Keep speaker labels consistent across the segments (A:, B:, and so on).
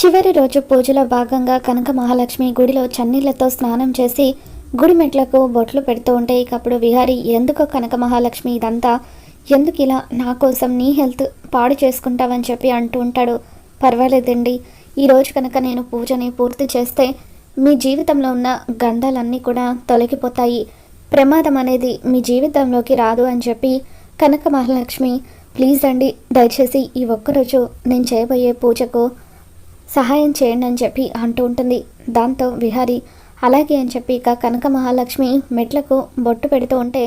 A: చివరి రోజు పూజలో భాగంగా కనక మహాలక్ష్మి గుడిలో చన్నీళ్ళతో స్నానం చేసి గుడి మెట్లకు బొట్లు పెడుతూ ఉంటే ఇక అప్పుడు విహారి ఎందుకో కనక మహాలక్ష్మి ఇదంతా? ఎందుకు ఇలా నా కోసం నీ హెల్త్ పాడు చేసుకుంటావని చెప్పి అంటూ ఉంటాడు. పర్వాలేదండి. ఈరోజు కనుక నేను పూజని పూర్తి చేస్తే మీ జీవితంలో ఉన్న గంధాలన్నీ కూడా తొలగిపోతాయి. ప్రమాదం అనేది మీ జీవితంలోకి రాదు అని చెప్పి కనక మహాలక్ష్మి ప్లీజ్ అండి దయచేసి ఈ ఒక్కరోజు నేను చేయబోయే పూజకు సహాయం చేయండి అని చెప్పి అంటూ ఉంటుంది. దాంతో విహారి అలాగే అని చెప్పి ఇక కనక మహాలక్ష్మి మెట్లకు బొట్టు పెడుతూ ఉంటే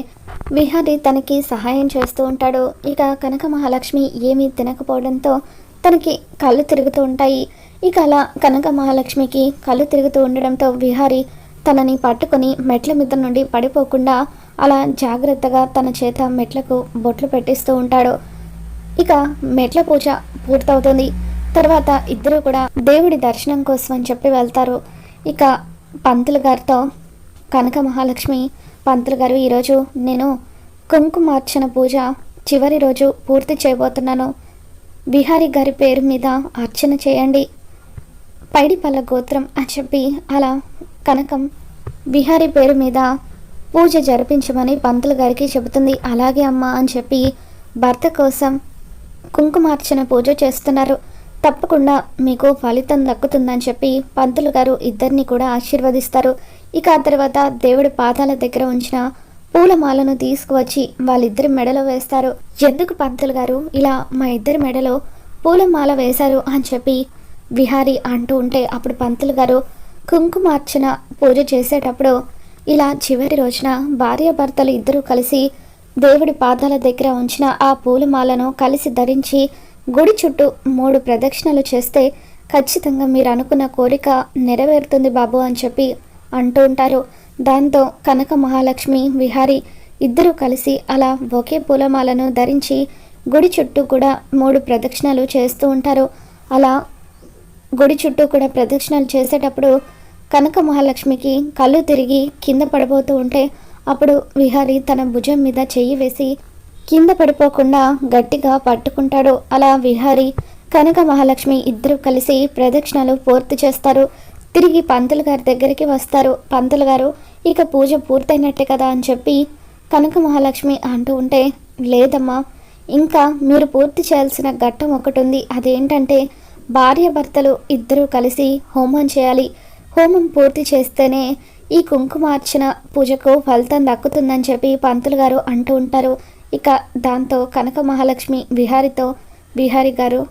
A: విహారి తనకి సహాయం చేస్తూ ఉంటాడు. ఇక కనక మహాలక్ష్మి ఏమీ తినకపోవడంతో తనకి కళ్ళు తిరుగుతూ ఉంటాయి. ఇక అలా కనక మహాలక్ష్మికి కళ్ళు తిరుగుతూ ఉండడంతో విహారి తనని పట్టుకొని మెట్ల మీద నుండి పడిపోకుండా అలా జాగ్రత్తగా తన చేత మెట్లకు బొట్లు పెట్టిస్తూ ఉంటాడు. ఇక మెట్ల పూజ పూర్తవుతుంది. తర్వాత ఇద్దరు కూడా దేవుడి దర్శనం కోసం అని చెప్పి వెళ్తారు. ఇక పంతులు గారితో కనక మహాలక్ష్మి పంతులు గారు ఈరోజు నేను కుంకుమార్చన పూజ చివరి రోజు పూర్తి చేయబోతున్నాను. విహారి గారి పేరు మీద అర్చన చేయండి. పైడిపల్ల గోత్రం అని చెప్పి అలా కనకం విహారి పేరు మీద పూజ జరిపించమని పంతులు గారికి చెబుతుంది. అలాగే అమ్మ అని చెప్పి భర్త కోసం కుంకుమార్చన పూజ చేస్తున్నారు. తప్పకుండా మీకు ఫలితం దక్కుతుందని చెప్పి పంతులు గారు ఇద్దరిని కూడా ఆశీర్వదిస్తారు. ఇక ఆ తర్వాత దేవుడి పాదాల దగ్గర ఉంచిన పూలమాలను తీసుకువచ్చి వాళ్ళిద్దరి మెడలో వేస్తారు. ఎందుకు పంతులు గారు ఇలా మా ఇద్దరి మెడలో పూలమాల వేశారు అని చెప్పి విహారి అంటూ ఉంటే అప్పుడు పంతులు గారు కుంకుమార్చన పూజ చేసేటప్పుడు ఇలా చివరి రోజున భార్యాభర్తలు ఇద్దరూ కలిసి దేవుడి పాదాల దగ్గర ఉంచిన ఆ పూలమాలను కలిసి ధరించి గుడి చుట్టూ మూడు ప్రదక్షిణలు చేస్తే ఖచ్చితంగా మీరు అనుకున్న కోరిక నెరవేరుతుంది బాబు అని చెప్పి అంటూ ఉంటారు. దాంతో కనక మహాలక్ష్మి విహారి ఇద్దరూ కలిసి అలా ఒకే పూలమాలను ధరించి గుడి చుట్టూ కూడా మూడు ప్రదక్షిణలు చేస్తూ ఉంటారు. అలా గుడి చుట్టూ కూడా ప్రదక్షిణలు చేసేటప్పుడు కనక మహాలక్ష్మికి కళ్ళు తిరిగి కింద పడబోతూ ఉంటే అప్పుడు విహారి తన భుజం మీద చెయ్యి వేసి కింద పడిపోకుండా గట్టిగా పట్టుకుంటాడు. అలా విహారి కనక మహాలక్ష్మి ఇద్దరు కలిసి ప్రదక్షిణలు పూర్తి చేస్తారు. తిరిగి పంతులు గారి దగ్గరికి వస్తారు. పంతులు గారు ఇక పూజ పూర్తయినట్టే కదా అని చెప్పి కనక మహాలక్ష్మి అంటూ ఉంటే లేదమ్మా ఇంకా మీరు పూర్తి చేయాల్సిన ఘట్టం ఒకటి ఉంది అదేంటంటే భార్యాభర్తలు ఇద్దరూ కలిసి హోమం చేయాలి. హోమం పూర్తి చేస్తేనే ఈ కుంకుమార్చన పూజకు ఫలితం దక్కుతుందని చెప్పి పంతులు గారు అంటూ ఉంటారు. ఇక దాంతో కనక మహాలక్ష్మి విహారితో విహారి గారు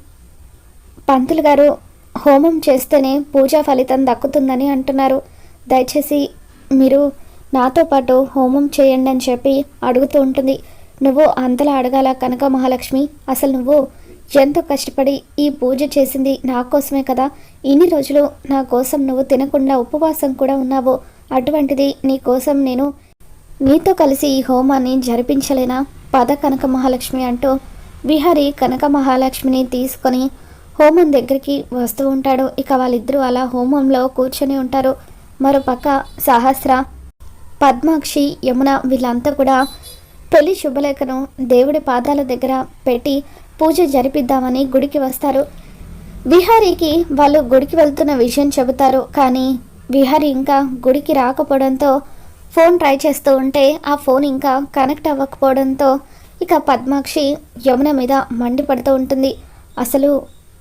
A: పంతులు గారు హోమం చేస్తేనే పూజా ఫలితం దక్కుతుందని అంటున్నారు. దయచేసి మీరు నాతో పాటు హోమం చేయండి అని చెప్పి అడుగుతూ ఉంటుంది. నువ్వు అంతలా అడగాల కనక మహాలక్ష్మి? అసలు నువ్వు ఎంతో కష్టపడి ఈ పూజ చేసింది నా కోసమే కదా? ఇన్ని రోజులు నా కోసం నువ్వు తినకుండా ఉపవాసం కూడా ఉన్నావు? అటువంటిది నీ కోసం నేను నీతో కలిసి ఈ హోమాన్ని జరిపించలేనా? పద కనక మహాలక్ష్మి అంటూ విహారి కనక మహాలక్ష్మిని తీసుకొని హోమం దగ్గరికి వస్తూ ఉంటాడు. ఇక వాళ్ళిద్దరూ అలా హోమంలో కూర్చొని ఉంటారు. మరోపక్క సహస్ర పద్మాక్షి యమున వీళ్ళంతా కూడా పెళ్ళి శుభలేఖను దేవుడి పాదాల దగ్గర పెట్టి పూజ జరిపిద్దామని గుడికి వస్తారు. విహారీకి వాళ్ళు గుడికి వెళ్తున్న విషయం చెబుతారు. కానీ విహారీ ఇంకా గుడికి రాకపోవడంతో ఫోన్ ట్రై చేస్తూ ఉంటే ఆ ఫోన్ ఇంకా కనెక్ట్ అవ్వకపోవడంతో ఇక పద్మాక్షి యమున మీద మండిపడుతూ ఉంటుంది. అసలు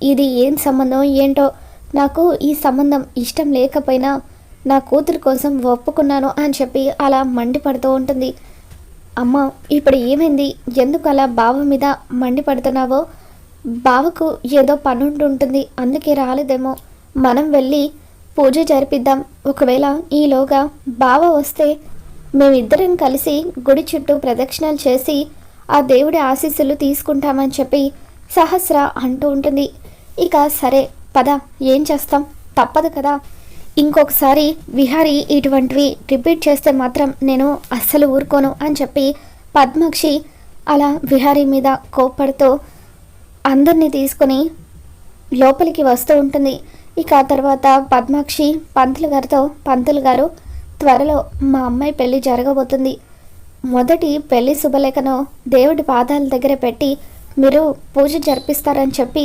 A: ఇది ఏం సంబంధం ఏంటో? నాకు ఈ సంబంధం ఇష్టం లేకపోయినా నా కూతురు కోసం ఒప్పుకున్నాను అని చెప్పి అలా మండిపడుతూ ఉంటుంది. అమ్మ ఇప్పుడు ఏమైంది? ఎందుకు అలా బావ మీద మండిపడుతున్నావో? బావకు ఏదో పని ఉంటుంది అందుకే రాలేదేమో. మనం వెళ్ళి పూజ జరిపిద్దాం. ఒకవేళ ఈలోగా బావ వస్తే మేమిద్దరం కలిసి గుడి చుట్టూ ప్రదక్షిణలు చేసి ఆ దేవుడి ఆశీస్సులు తీసుకుంటామని చెప్పి సహస్ర అంటూ ఉంటుంది. ఇక సరే పద ఏం చేస్తాం? తప్పదు కదా. ఇంకొకసారి విహారీ ఇటువంటివి రిపీట్ చేస్తే మాత్రం నేను అస్సలు ఊరుకోను అని చెప్పి పద్మాక్షి అలా విహారీ మీద కోప్పడుతూ అందరినీ తీసుకొని లోపలికి వస్తూ ఉంటుంది. ఇక ఆ తర్వాత పద్మాక్షి పంతులు గారితో పంతులు గారు త్వరలో మా అమ్మాయి పెళ్ళి జరగబోతుంది. మొదటి పెళ్ళి శుభలేఖను దేవుడి పాదాల దగ్గర పెట్టి మీరు పూజ జరిపిస్తారని చెప్పి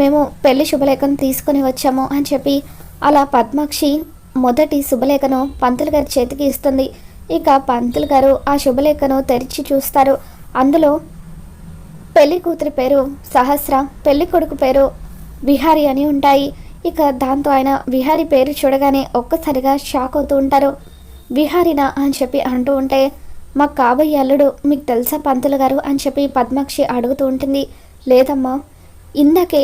A: మేము పెళ్ళి శుభలేఖను తీసుకొని వచ్చాము అని చెప్పి అలా పద్మాక్షి మొదటి శుభలేఖను పంతులు గారి చేతికి ఇస్తుంది. ఇక పంతులు గారు ఆ శుభలేఖను తెరిచి చూస్తారు. అందులో పెళ్ళి కూతురి పేరు సహస్ర పెళ్ళి కొడుకు పేరు విహారి అని ఉంటాయి. ఇక దాంతో ఆయన విహారి పేరు చూడగానే ఒక్కసారిగా షాక్ అవుతూ ఉంటారు. విహారినా అని చెప్పి అంటూ ఉంటే మా కాబోయే అల్లుడు మీకు తెలుసా పంతులు గారు? అని చెప్పి పద్మాక్షి అడుగుతూ ఉంటుంది. లేదమ్మా ఇందాకే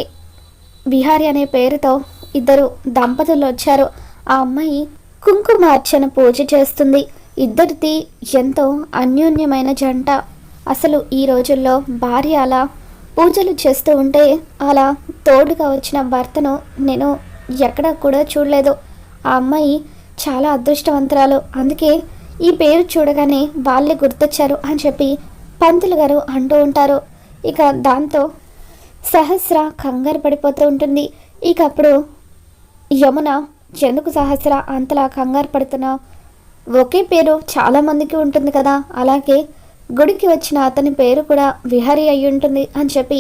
A: విహారి అనే పేరుతో ఇద్దరు దంపతులు వచ్చారు. ఆ అమ్మాయి కుంకుమ అర్చన పూజ చేస్తుంది. ఇద్దరిది ఎంతో అన్యోన్యమైన జంట. అసలు ఈ రోజుల్లో భార్య అలా పూజలు చేస్తూ ఉంటే అలా తోడుగా వచ్చిన భర్తను నేను ఎక్కడా కూడా చూడలేదు. ఆ అమ్మాయి చాలా అదృష్టవంతురాలు. అందుకే ఈ పేరు చూడగానే వాళ్ళే గుర్తొచ్చారు అని చెప్పి పంతులు గారు అంటూ ఉంటారు. ఇక దాంతో సహస్ర కంగారు పడిపోతూ ఉంటుంది. ఇక అప్పుడు యమున ఎందుకు సహస్ర అంతలా కంగారు పడుతున్నావు? ఒకే పేరు చాలామందికి ఉంటుంది కదా. అలాగే గుడికి వచ్చిన అతని పేరు కూడా విహారీ అయి ఉంటుంది అని చెప్పి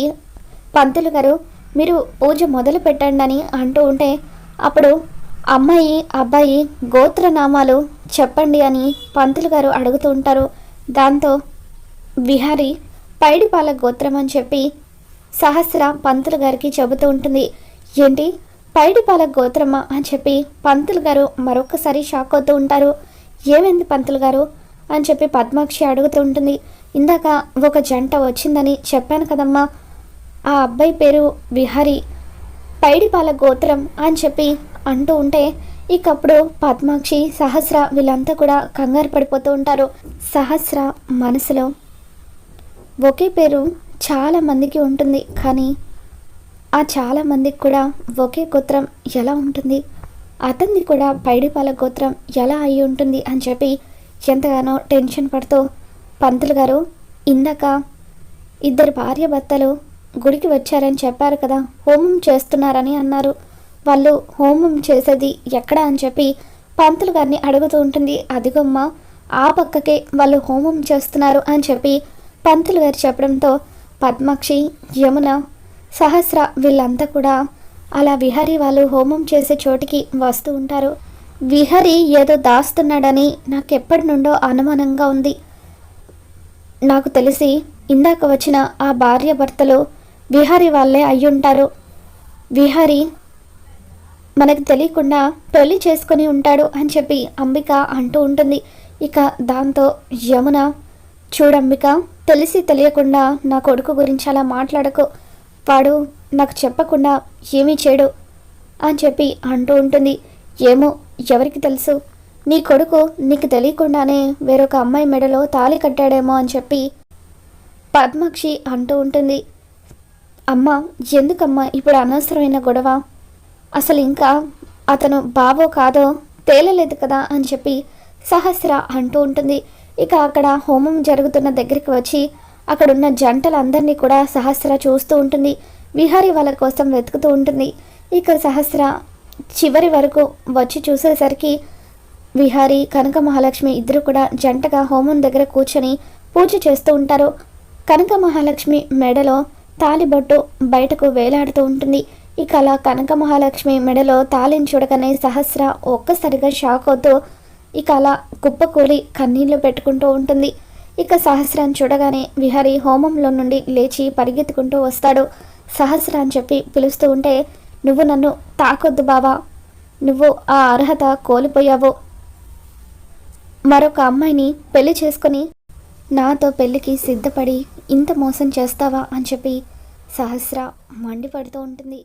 A: పంతులు గారు మీరు పూజ మొదలు పెట్టండి అని అంటూ ఉంటే అప్పుడు అమ్మాయి అబ్బాయి గోత్రనామాలు చెప్పండి అని పంతులు గారు అడుగుతూ ఉంటారు. దాంతో విహారి పైడిపాల గోత్రం అని చెప్పి సహస్ర పంతులు గారికి చెబుతూ ఉంటుంది. ఏంటి? పైడిపాల గోత్రమా అని చెప్పి పంతులు గారు మరొకసారి షాక్ అవుతూ ఉంటారు. ఏమైంది పంతులు గారు? అని చెప్పి పద్మాక్షి అడుగుతూ ఉంటుంది ఇందాక ఒక జంట వచ్చిందని చెప్పాను కదమ్మా. ఆ అబ్బాయి పేరు విహారీ. పైడిపాల గోత్రం అని చెప్పి అంటూ ఉంటే ఇకప్పుడు పద్మాక్షి సహస్ర వీళ్ళంతా కూడా కంగారు పడిపోతూ ఉంటారు. సహస్ర మనసులో ఒకే పేరు చాలా మందికి ఉంటుంది. కానీ ఆ చాలా మందికి కూడా ఒకే గోత్రం ఎలా ఉంటుంది? అతన్ని కూడా పైడిపాల గోత్రం ఎలా అయి ఉంటుంది అని చెప్పి ఎంతగానో టెన్షన్ పడుతూ పంతులు గారు ఇందాక ఇద్దరు భార్య భర్తలు గుడికి వచ్చారని చెప్పారు కదా హోమం చేస్తున్నారని అన్నారు. వాళ్ళు హోమం చేసేది ఎక్కడ? అని చెప్పి పంతులు గారిని అడుగుతూ ఉంటుంది. అదిగొమ్మ ఆ పక్కకే వాళ్ళు హోమం చేస్తున్నారు అని చెప్పి పంతులు గారు చెప్పడంతో పద్మాక్షి యమున సహస్ర వీళ్ళంతా కూడా అలా విహారీ వాళ్ళు హోమం చేసే చోటికి వస్తూ ఉంటారు. విహరి ఏదో దాస్తున్నాడని నాకు ఎప్పటి నుండో అనుమానంగా ఉంది. నాకు తెలిసి ఇందాక వచ్చిన ఆ భార్య భర్తలు విహారి వాళ్ళే అయ్యుంటారు. విహారి మనకు తెలియకుండా పెళ్ళి చేసుకొని ఉంటాడు అని చెప్పి అంబిక అంటూ ఉంటుంది. ఇక దాంతో యమున చూడంబిక తెలిసి తెలియకుండా నా కొడుకు గురించి అలా మాట్లాడకు. వాడు నాకు చెప్పకుండా ఏమీ చేయడు అని చెప్పి అంటూ ఉంటుంది. ఏమో ఎవరికి తెలుసు? నీ కొడుకు నీకు తెలియకుండానే వేరొక అమ్మాయి మెడలో తాళి కట్టాడేమో అని చెప్పి పద్మాక్షి అంటూ ఉంటుంది. అమ్మ ఎందుకమ్మా ఇప్పుడు అనవసరమైన గొడవ? అసలు ఇంకా అతను బావో కాదో తేలలేదు కదా అని చెప్పి సహస్ర అంటూ ఉంటుంది. ఇక అక్కడ హోమం జరుగుతున్న దగ్గరికి వచ్చి అక్కడున్న జంటలందరినీ కూడా సహస్ర చూస్తూ ఉంటుంది. విహారి వాళ్ళ కోసం వెతుకుతూ ఉంటుంది. ఇక సహస్ర చివరి వరకు వచ్చి చూసేసరికి విహారి కనక మహాలక్ష్మి ఇద్దరు కూడా జంటగా హోమం దగ్గర కూర్చొని పూజ చేస్తూ ఉంటారు. కనక మహాలక్ష్మి మెడలో తాలిబొట్టు బయటకు వేలాడుతూ ఉంటుంది. ఇక అలా కనక మహాలక్ష్మి మెడలో తాళిని చూడగానే సహస్ర ఒక్కసారిగా షాక్ అవుతూ ఇక అలా కుప్పకూలి కన్నీళ్ళు పెట్టుకుంటూ ఉంటుంది. ఇక సహస్రాన్ని చూడగానే విహరి హోమంలో నుండి లేచి పరిగెత్తుకుంటూ వస్తాడు. సహస్ర అని చెప్పి పిలుస్తూ ఉంటే నువ్వు నన్ను తాకొద్దు బావా. నువ్వు ఆ అర్హత కోల్పోయావో. మరొక అమ్మాయిని పెళ్ళి చేసుకొని నాతో పెళ్ళికి సిద్ధపడి ఇంత మోసం చేస్తావా అని చెప్పి సహస్ర మండిపడుతూ ఉంటుంది.